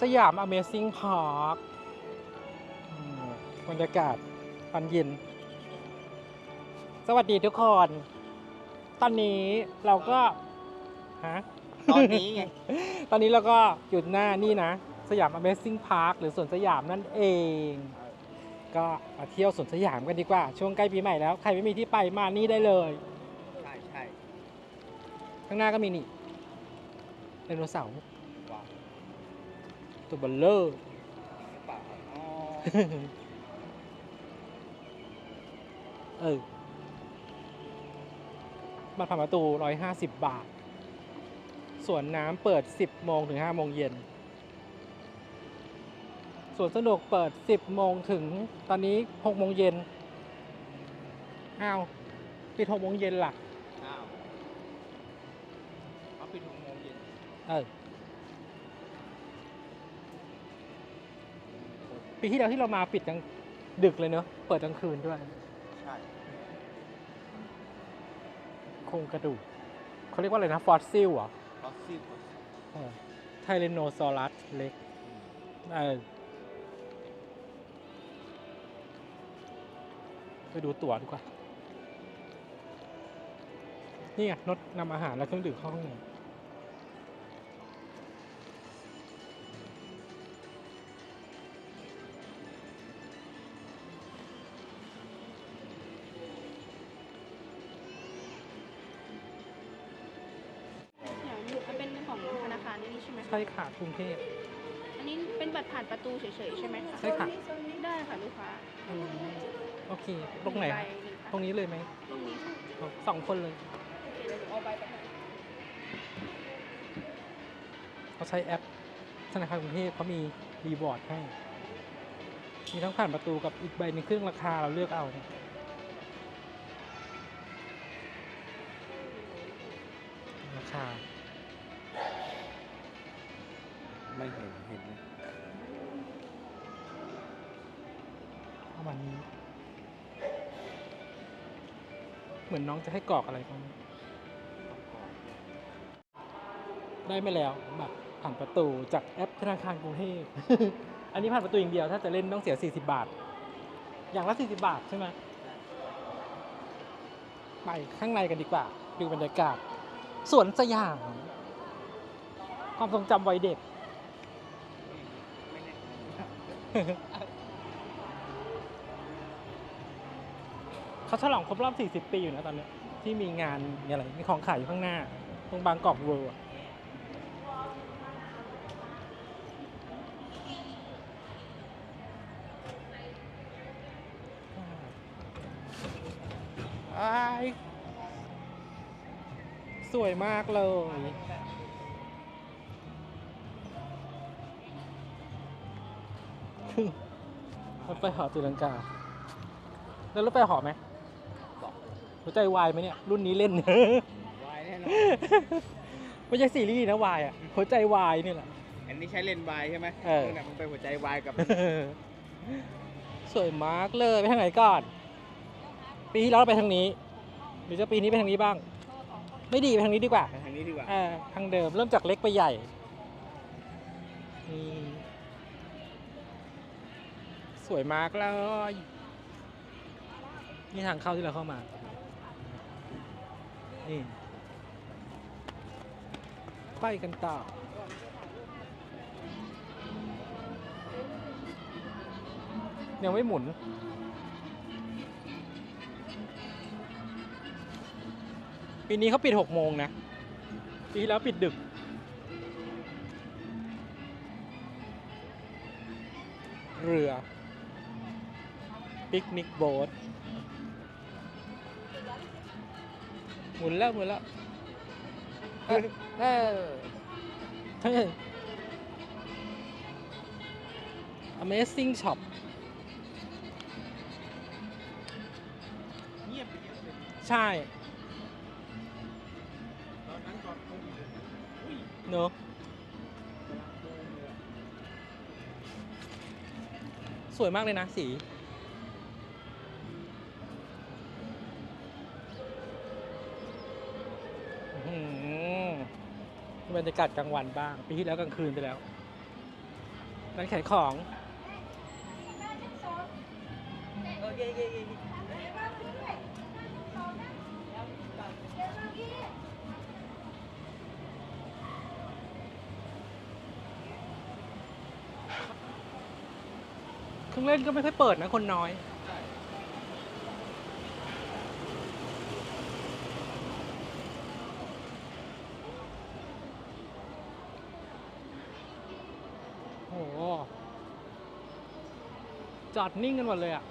สยาม Amazing Park อืมบรรยากาศตอนเย็น สวัสดีทุกคน ตอนนี้เราก็ฮะตอนนี้ไง ตอนนี้เราก็อยู่หน้านี่นะ สยาม Amazing Park หรือสวนสยามนั่นเอง ก็มาเที่ยวสวนสยามกันดีกว่า ช่วงใกล้ปีใหม่แล้ว ใครไม่มีที่ไปมานี่ได้เลย ใช่ใช่ข้างหน้าก็มีนี่ไดโนเสาร์ว้าว ตัวเบลเลอร์หรือเปล่าอ๋อเออบัตรผ่านประตู 150 บาท สวนน้ำเปิด 10 โมงถึง 5 โมงเย็น สวนสนุกเปิด 10 โมงถึงตอนนี้ 6 โมงเย็น อ้าวปิด 6 โมงเย็นล่ะอ้าวเขาปิดหกโมงเย็น เออ ปีที่แล้วที่เรามาปิดกลางดึกเลยเนอะเปิดกลางคืนด้วยใช่โครงกระดูกเขาเรียกว่าอะไรนะ ฟอสซิลเหรอฟอสซิลไทเรโนซอรัสเล็กเออไปดูตั๋วดีกว่า นี่ไงรถนำอาหารและเครื่องดื่มเข้าข้างใน ช่ไหมคะใช่ค่ะกรุงเทพอันนี้เป็นบัตรผ่านประตูเฉยๆใช่ไหมคะใช่ค่ะได้ค่ะลูกค้าอืมโอเคตรงไหน ใบคะนึ่ค่ะตรงนี้เลยไหมตรงนี้ค่ะเอาสองคนเลยโอเคเดี๋ยวหนูเอาใบไปให้เขาใช้แอปธนาคารกรุงเทพเขามีรีบอร์ดให้ มีทั้งผ่านประตูกับอีกใบในงเครื่องราคาเราเลือกเอาเนี่ย เหมือนน้องจะให้กรอกอะไรบ้างได้ไมาแล้วบัตรผ่านประตูจากแอปธนาคารกรุงเทพ อันนี้ผ่านประตูอย่างเดียวถ้าจะเล่นต้องเสีย 40 บาท อย่างละ 40 บาทใช่ไหมไปข้างในกันดีกว่า ดูบรรยากาศ สวนสยาม ความทรงจำวัยเด็ก ไม่แน่ เขาฉลองครบรอบ 40 ปีอยู่นะตอนเนี้ยที่มีงานมีอะไรมีของขายอยู่ข้างหน้า ตรงบางกอกเวิลด์อะอ้ายสวยมากเลย รถไฟหอตีลังกา แล้วรถไฟหอไหม หัวใจวายไหมเนี่ย รุ่นนี้เล่น วายแน่นอนไม่ใช่ซีรีส์นะวายอะหัวใจวายนี่แหละ อันนี้ใช้เลนส์วายใช่ไหมเออ นั่นน่ะมันเป็นหัวใจวายกับ สวยมากเลยไปทางไหนก่อน ปีที่แล้วเราไปทางนี้ หรือจะปีนี้ไปทางนี้บ้าง ไม่ดีไปทางนี้ดีกว่า ทางนี้ดีกว่า เออทางเดิมเริ่มจากเล็กไปใหญ่นี่สวยมากเลย นี่ทางเข้าที่เราเข้ามา นี่ ไปกันต่อยังไม่หมุน ปีนี้เขาปิดหกโมงนะ ปีที่แล้วปิดดึก เรือ ปิกนิกโบ๊ท มุนแล้วหมุนแล้วเออเออเฮ้ย Amazing Shop เงียบไปเยอะเลยใช่ตอนนั้นก่อนผมอุ้ยเนอะกำลังโดนเลยอะ สวยมากเลยนะสี อื้อหือ บรรยากาศกลางวันบ้าง ปีที่แล้วกลางคืนไปแล้วร้านขายของเออเย่เย่เย่เครื่องเล่นก็ไม่ค่อยเปิดนะคนน้อย โอ้โห จอดนิ่งกันหมดเลยอะ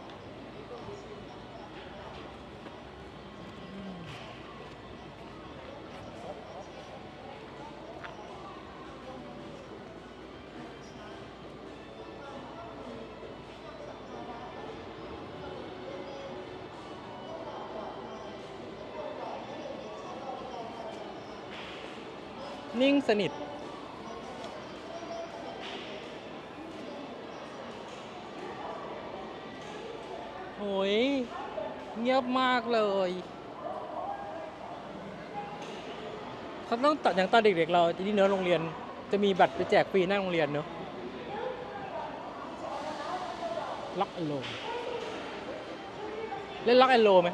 นิ่งสนิท โอ้ยเงียบ มากเลยเขาต้องตัดอย่างตอนเด็กๆเราที่เนื้อโรงเรียน จะมีบัตรไปแจกฟรีหน้าโรงเรียนเนอะล็อกแอนโลเล่นล็อกแอนโลไหม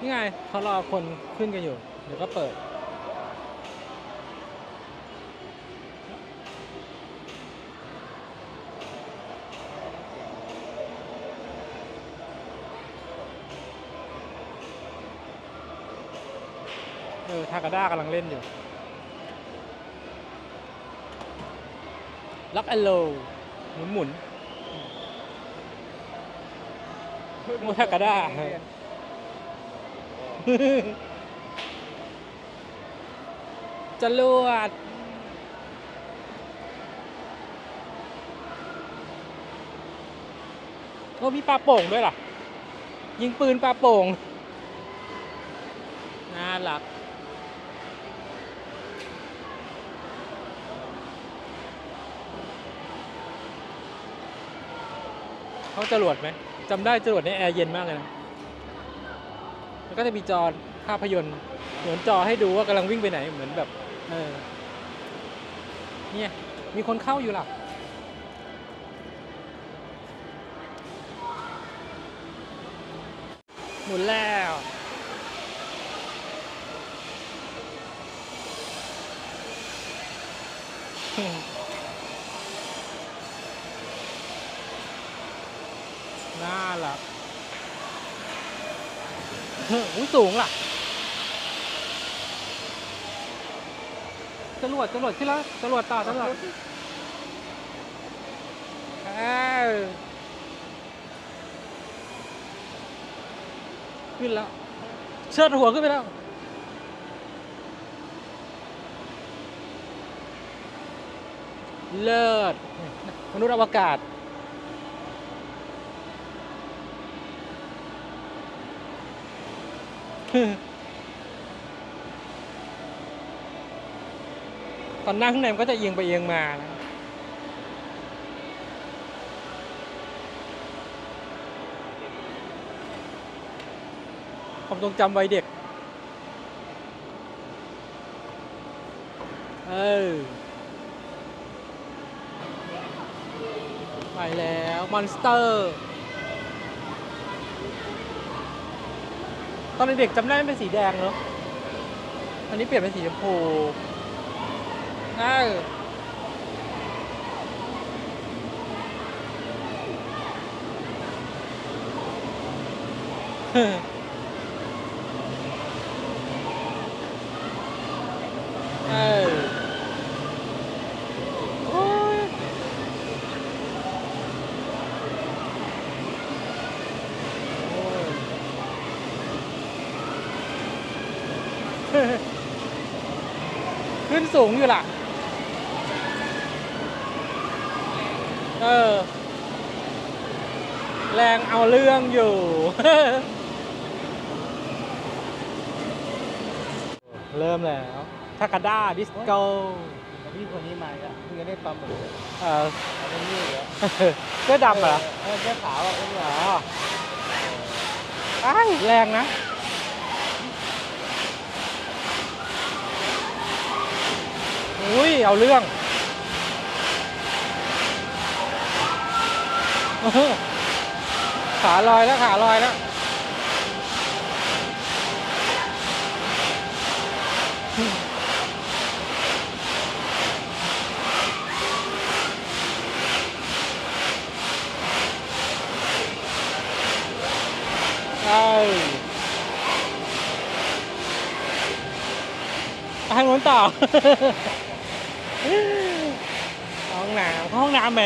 นี่ไงเขารอคนขึ้นกันอยู่ เดี๋ยวก็เปิด ออทากาด้ากำลังเล่นอยู่ล็อกแอนโลหมุนหมุนโมทากาด้าจรวดโอ้มีปลาโป่งด้วยเหรอ ยิงปืนปลาโป่ง น่ารัก เขาจรวดไหมจำได้จรวดในแอร์เย็นมากเลยนะแล้วก็จะมีจอภาพยนตร์เหมือนจอให้ดูว่ากำลังวิ่งไปไหนเหมือนแบบ เออเนี่ยมีคนเข้าอยู่หรอหมุนแล้วน่ารัก อุ้ย สูงล่ะจรวดจรวดขึ้นแล้วจรวดต่อจรวดขึ้นแล้ว เชิดหัวขึ้นไปแล้วเลิศมนุษย์อวกาศ ตอนนั่งข้างในมันก็จะเอียงไปเอียงมานะความทรงจำวัยเด็ก เออไปแล้วมอนสเตอร์ ตอนเด็กๆจำได้มันเป็นสีแดงเนอะอันนี้เปลี่ยนเป็นสีชมพูเออ เออโอ้ยโอ้ย ขึ้น สูงอยู่ล่ะ เออ แรงเอาเรื่องอยู่ เริ่มแล้วทากาด้าดิสโก้พี่คนนี้มาก็เพิ่งจะได้ปลาหมึกเออเอาเป็นนี่เหรอเสื้อดำเหรอเออเสื้อขาวอะเป็นเหรอ๋อออ้ายแรงนะ อุ้ยเอาเรื่องขาลอยแล้วขาลอยแล้วเอ้ย ห้องน้ำเข้าห้องน้ำไหม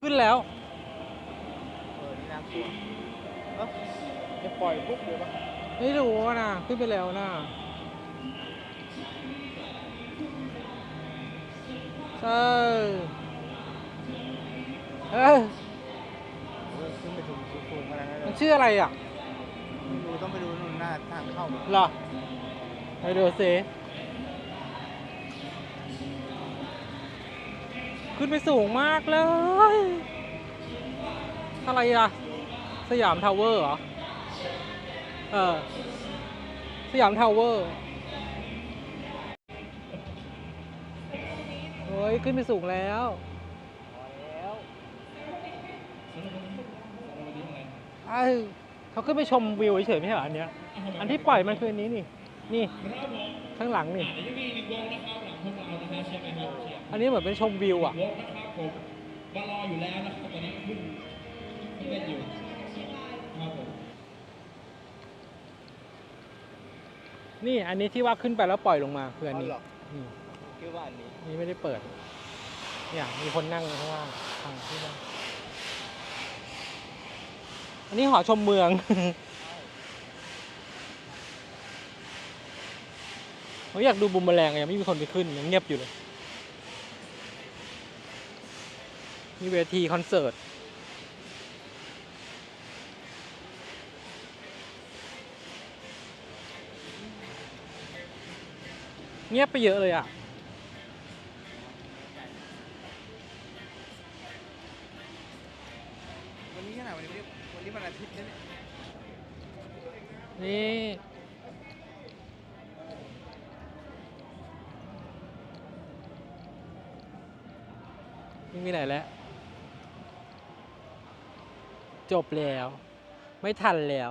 ขึ้นแล้วเออนี่น่ากลัวเอ้าจะปล่อยปุ๊บเดี๋ยวปะไม่รู้อะนะขึ้นไปแล้วนะเออเออเออขึ้นไปถึงสูงๆขนาดนั้นเลมันยชื่ออะไรอะ ไม่รู้ต้องไปดูนู่นหน้าทางเข้าเหรอไปดูสิขึ้นไปสูงมากเลย อะไรอะ สยามทาวเวอร์เหรอ เออ สยามทาวเวอร์โอ้ยขึ้นไปสูงแล้วแล้วไอ้ย เขาขึ้นไปชมวิวเฉยๆไม่ใช่เหรออันเนี้ย อันที่ปล่อยมันคืออันนี้นี่ นี่ข้างหลังนี่ อันนี้เหมือนเป็นชมวิวอะวกนะครับผมมารออยู่แล้วนะครับตอนนี้ขึ้นขึ้นเล่นอยู่ครับผมนี่อันนี้ที่ว่าขึ้นไปแล้วปล่อยลงมาคืออันนี้เหรอนี่คิดว่าอันนี้นี่ไม่ได้เปิด เนี่ยมีคนนั่งข้างล่างทางที่นั่ง อันนี้หอชมเมือง ผมอยากดูบุมแมลงอะยังไม่มีคนไปขึ้นยังเงียบอยู่เลย มีเวทีคอนเสิร์ต เงียบไปเยอะเลยอะ นี่ไม่มีไหนแล้ว จบแล้ว ไม่ทันแล้ว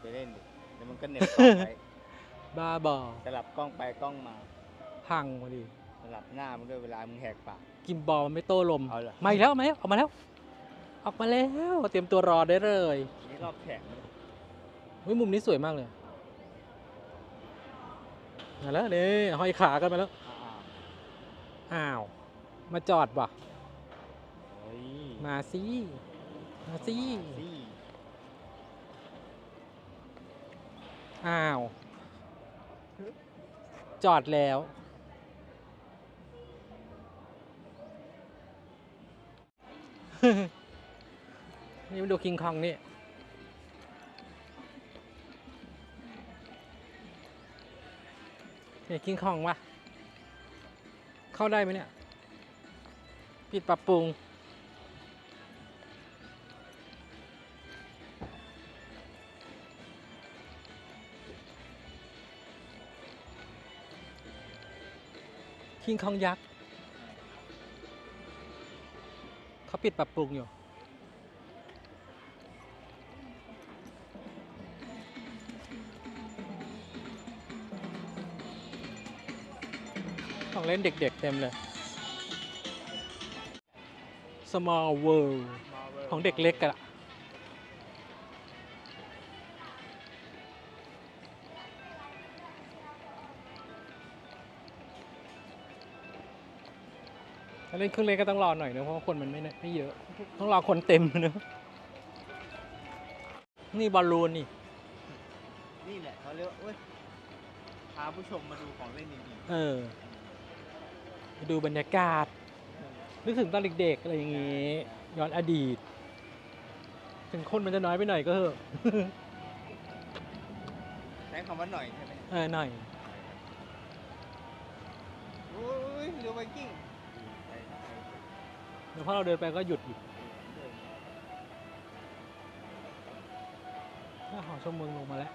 ไปเล่นดิเดี๋ยวมันก็เหน็บกล้องไปบ้าบอสลับกล้องไปกล้องมาพังพอดีสลับหน้ามันด้วยเวลามึงแหกปาก กิมบอลมันไม่โต้ลมเอาเหรอ มาอีกแล้วมาแล้วออกมาแล้ว ออกมาแล้ว เตรียมตัวรอได้เลยนี่รอบแข่งนะเฮ้ยมุมนี้สวยมากเลยมาแล้วนี่ห้อยขากันมาแล้วอ่าอ้าว มาจอดว่ะเฮ้ยมาสิมาสิสิอ้าว จอดแล้ว นี่มาดูคิงคองนี่นี่คิงคองวะเข้าได้ไหมเนี่ยปิดปรับปรุงคิงคองยักษ์เขาปิดปรับปรุงอยู่ เล่นเด็กๆเต็มเลย Small World มาว้ยของเด็กเล็กอะถ้าเล่นเครื่องเล่นก็ต้องรอหน่อยนะเพราะว่าคนมันไม่ไม่เยอะ ต้องรอคนเต็มนะนี่บอลลูนนี่ นี่แหละเขาเรียกว่าเอ้ยพาผู้ชมมาดูของเล่นดีเออไป ดูบรรยากาศ นึกถึงตอนเด็กๆอะไรอย่างงี้ ย้อนอดีต ถึงคนมันจะน้อยไปหน่อยก็เถอะใช้คำว่าหน่อยใช่ไหมเออหน่อยโอ้ยเรือไวกิ้งเดี๋ยวพอเราเดินไปก็หยุดอีกถ้าหอชมเมืองลงมาแล้ว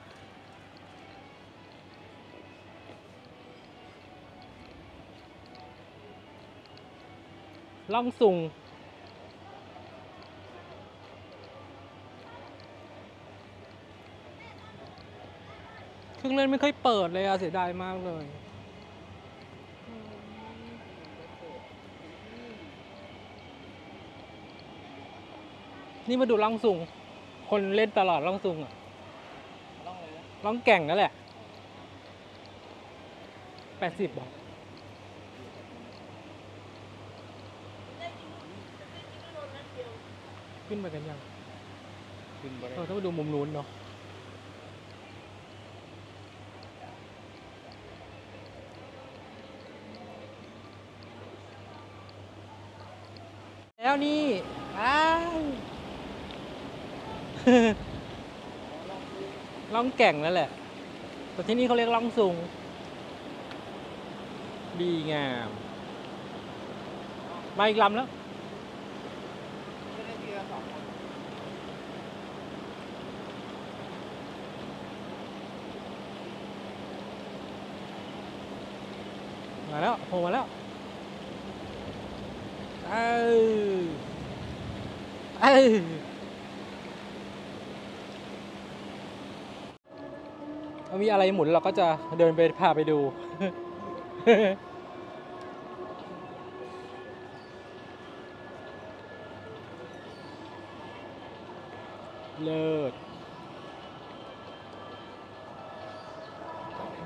ล่องสุงเครื่องเล่นไม่ค่อยเปิดเลยอะเสียดายมากเลยนี่มาดูล่องสุงคนเล่นตลอดล่องสุงอะล่องเลยนะล่องแก่งนั่นแหละแปดสิบบอก ขึ้นไปกันยังขึ้นบริเราต้องไปดูมุมนู้นเนาะแล้วนี่อ้าวล่องแก่งนั่นแหละ แต่ที่นี่เขาเรียกล่องซุงดีงาม มาอีกลำแล้ว ไม่ได้ทีละสองคน มาแล้วโผล่มาแล้วเออเออถ้ามีอะไรหมุนเราก็จะเดินไปพาไปดู เลิศ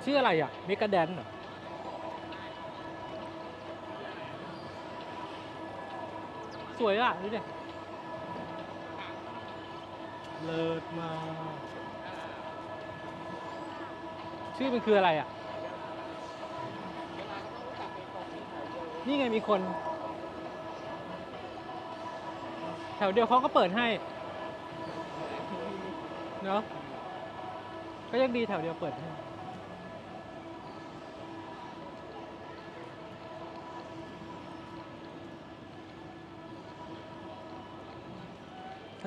ชื่ออะไรอะเมกาแดนเหรอ สวยอะดูดิเลิศมากชื่อมันคืออะไรอะ นี่ไงมีคน แถวเดียวเขาก็เปิดให้ เนาะก็ยังดีแถวเดียวเปิดให้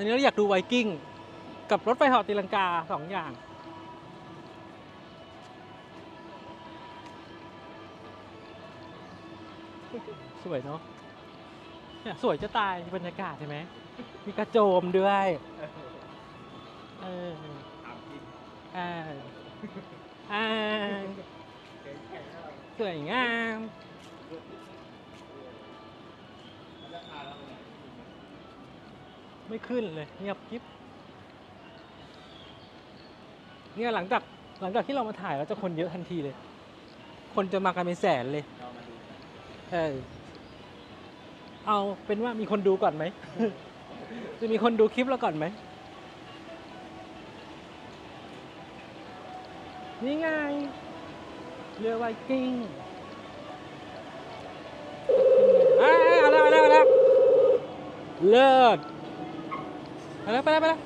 อันนี้เราอยากดูไวกิ้ง กับรถไฟเหาะตีลังกาสองอย่าง สวยเนาะเนี่ยสวยจะตายบรรยากาศใช่ไหม มีกระโจมด้วย เอออ่าอ่าเก่งแข่งแล้วสวยงาม ไม่ขึ้นเลย เงียบกิ๊บเนี่ยหลังจากหลังจากที่เรามาถ่ายแล้วจะคนเยอะทันทีเลย คนจะมากันเป็นแสนเลยเรามาดูกันเออเอาเป็นว่ามีคนดูก่อนไหม จะมีคนดูคลิปเราก่อนไหม นี่ไง เรือไวกิ้งอ่าเอาแล้วเอาแล้วเอาแล้วเลิศ เอาแล้วไปแล้วไปแล้ว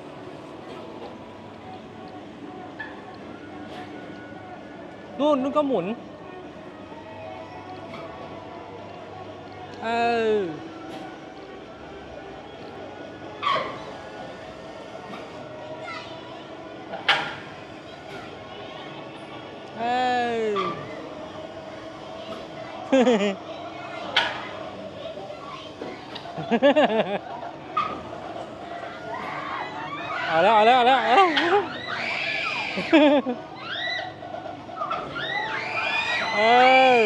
นู่นนู่นก็หมุน เออเออเอาแล้ว เอาแล้วเอาแล้วเอาแล้วเออ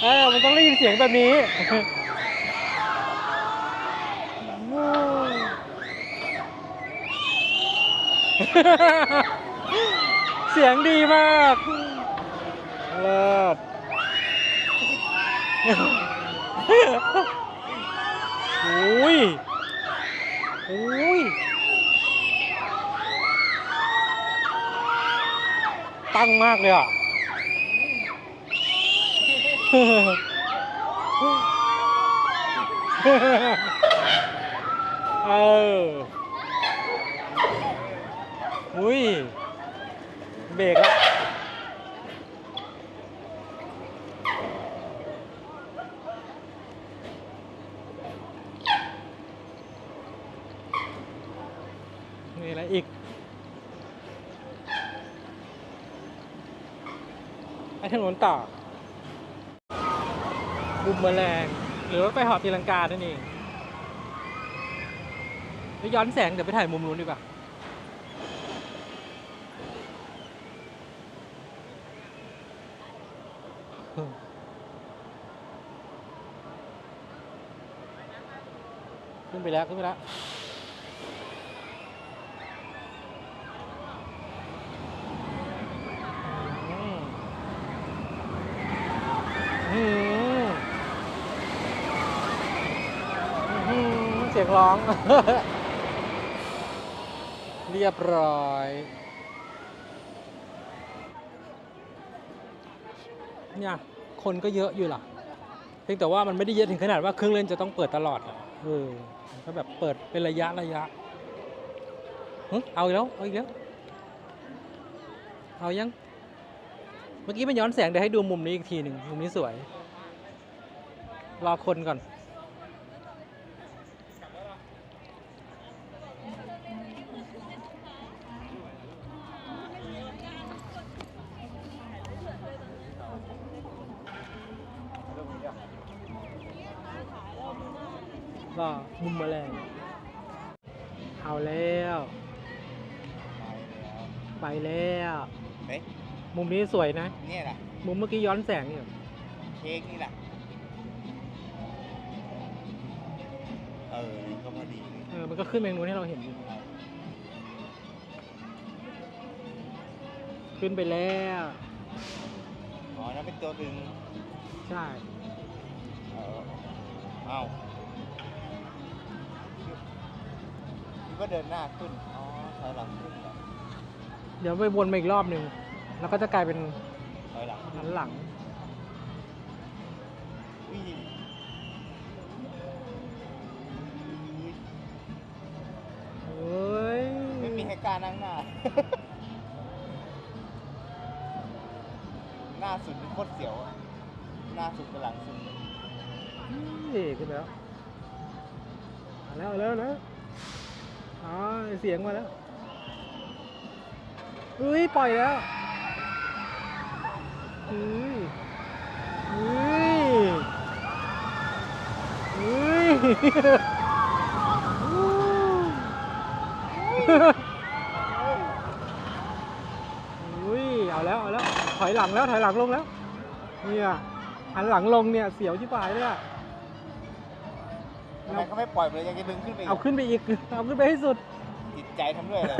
เออมันต้องได้ยินเสียงแบบนี้เสียงดีมากเลิศโอ้ย อ้ยตั้งมากเลยอะ เออ อุ้ย เบรกแล้ว มี อะไรอีกไปถนนต่อบุมเมอแรงหรือว่าไปหอตีลังกานั่นเองไปย้อนแสงเดี๋ยวไปถ่ายมุมนู้นดีกว่าขึ้นไปแล้วขึ้นไปแล้ว อืมอืมอืมเสียงร้อง เรียบร้อย เนี่ย คนก็เยอะอยู่ล่ะ เพียงแต่ว่ามันไม่ได้เยอะถึงขนาดว่าเครื่องเล่นจะต้องเปิดตลอดอะเออก็แบบเปิดเป็นระยะระยะเอาอีกแล้ว เอาอีกแล้ว เอายัง เมื่อกี้มันย้อนแสงเดี๋ยวให้ดูมุมนี้อีกทีหนึ่งมุมนี้สวย รอคนก่อน ก็มุมแมลงเอาแล้ว ไปแล้ว เฮ้ยมุมนี้สวยนะ เนี่ยแหละมุมเมื่อกี้ย้อนแสงอยู่เค้กนี่แหละเออนี่ก็พอดีเลยเออมันก็ขึ้นเมนูให้เราเห็นอยู่ขึ้นไปแล้ว อ๋อนั่นเป็นตัวดึงใช่ เออเอ้า คิดว่าเดินหน้าขึ้น อ๋อถอยหลังขึ้นเหรอเดี๋ยวไปวนมาอีกรอบหนึ่ง แล้วก็จะกลายเป็นถอยหลังหันหลัง อุ้ยเฮ้ยไม่มีให้กล้านั่งหน้า หน้าสุดนี่โคตรเสียวอะหน้าสุดกับหลังสุด เฮ้ยขึ้นไปแล้วมาแล้วมาแล้วมาแล้ว อ๋อเสียงมาแล้วเฮ้ยปล่อยแล้วเฮ้ยเฮ้ยเฮ้ยอุ้ยเอาแล้วเอาแล้วถอยหลังแล้วถอยหลังลงแล้วเนี่ยหันหลังลงเนี่ยเสียวชิบหายเลยอะ ทำไมเขาไม่ปล่อยไปเลยยังจะดึงขึ้นไปอีกเอาขึ้นไปอีก เอาขึ้นไปให้สุด จิตใจทำด้วยเลย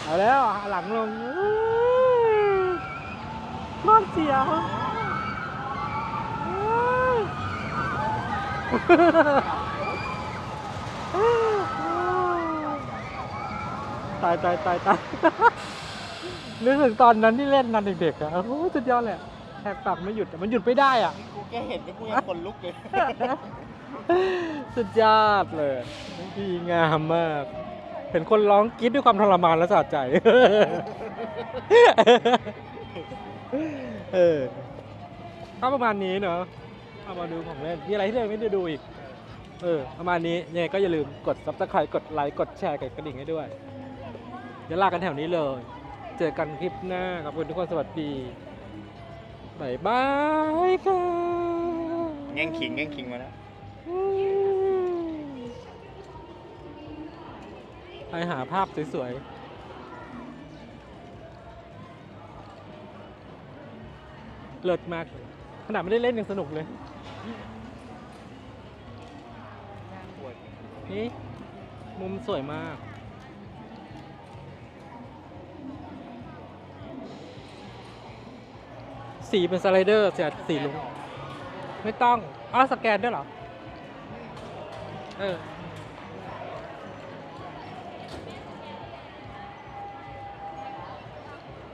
เอาแล้วหันหลังลงอุ้ยรอดเสียวตายตายตายตายนึกถึงตอนนั้นที่เล่นนันเด็กๆอะโอ้โหสุดยอดเลยอะแหกปากไม่หยุดอะมันหยุดไม่ได้อะกูแค่เห็นก็กูยังขนลุกเลย สุดยอดเลยดีงามมาก เห็นคนร้องกรี๊ดด้วยความทรมานและสะใจ เออก็ประมาณนี้เนาะเอามาดูของเล่นมีอะไรที่เราไม่ได้ดูอีก เออ ประมาณนี้ยังไงก็อย่าลืมกด subscribe กดไลค์กดแชร์กดกระดิ่งให้ด้วย เดี๋ยวลากันแถวนี้เลย เจอกันคลิปหน้า ขอบคุณทุกคนสวัสดีบายบายค่ะ แง่งขิงแง่งขิงมาแล้ว ไปหาภาพสวยๆเลิศมาก ขนาดไม่ได้เล่นยังสนุกเลย นี่ มุมสวยมาก สีเป็นสไลเดอร์เสียสีลุง ไม่ต้อง อ้าวสแกนด้วยเหรอ เออ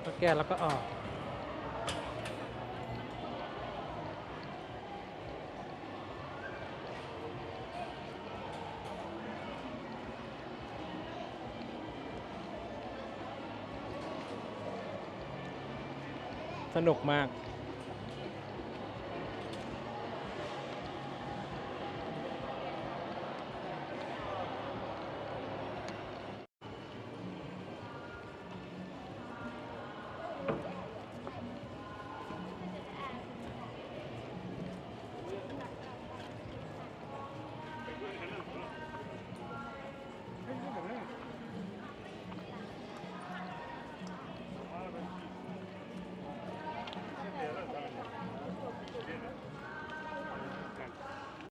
สแกนแล้วก็ออกสนุกมาก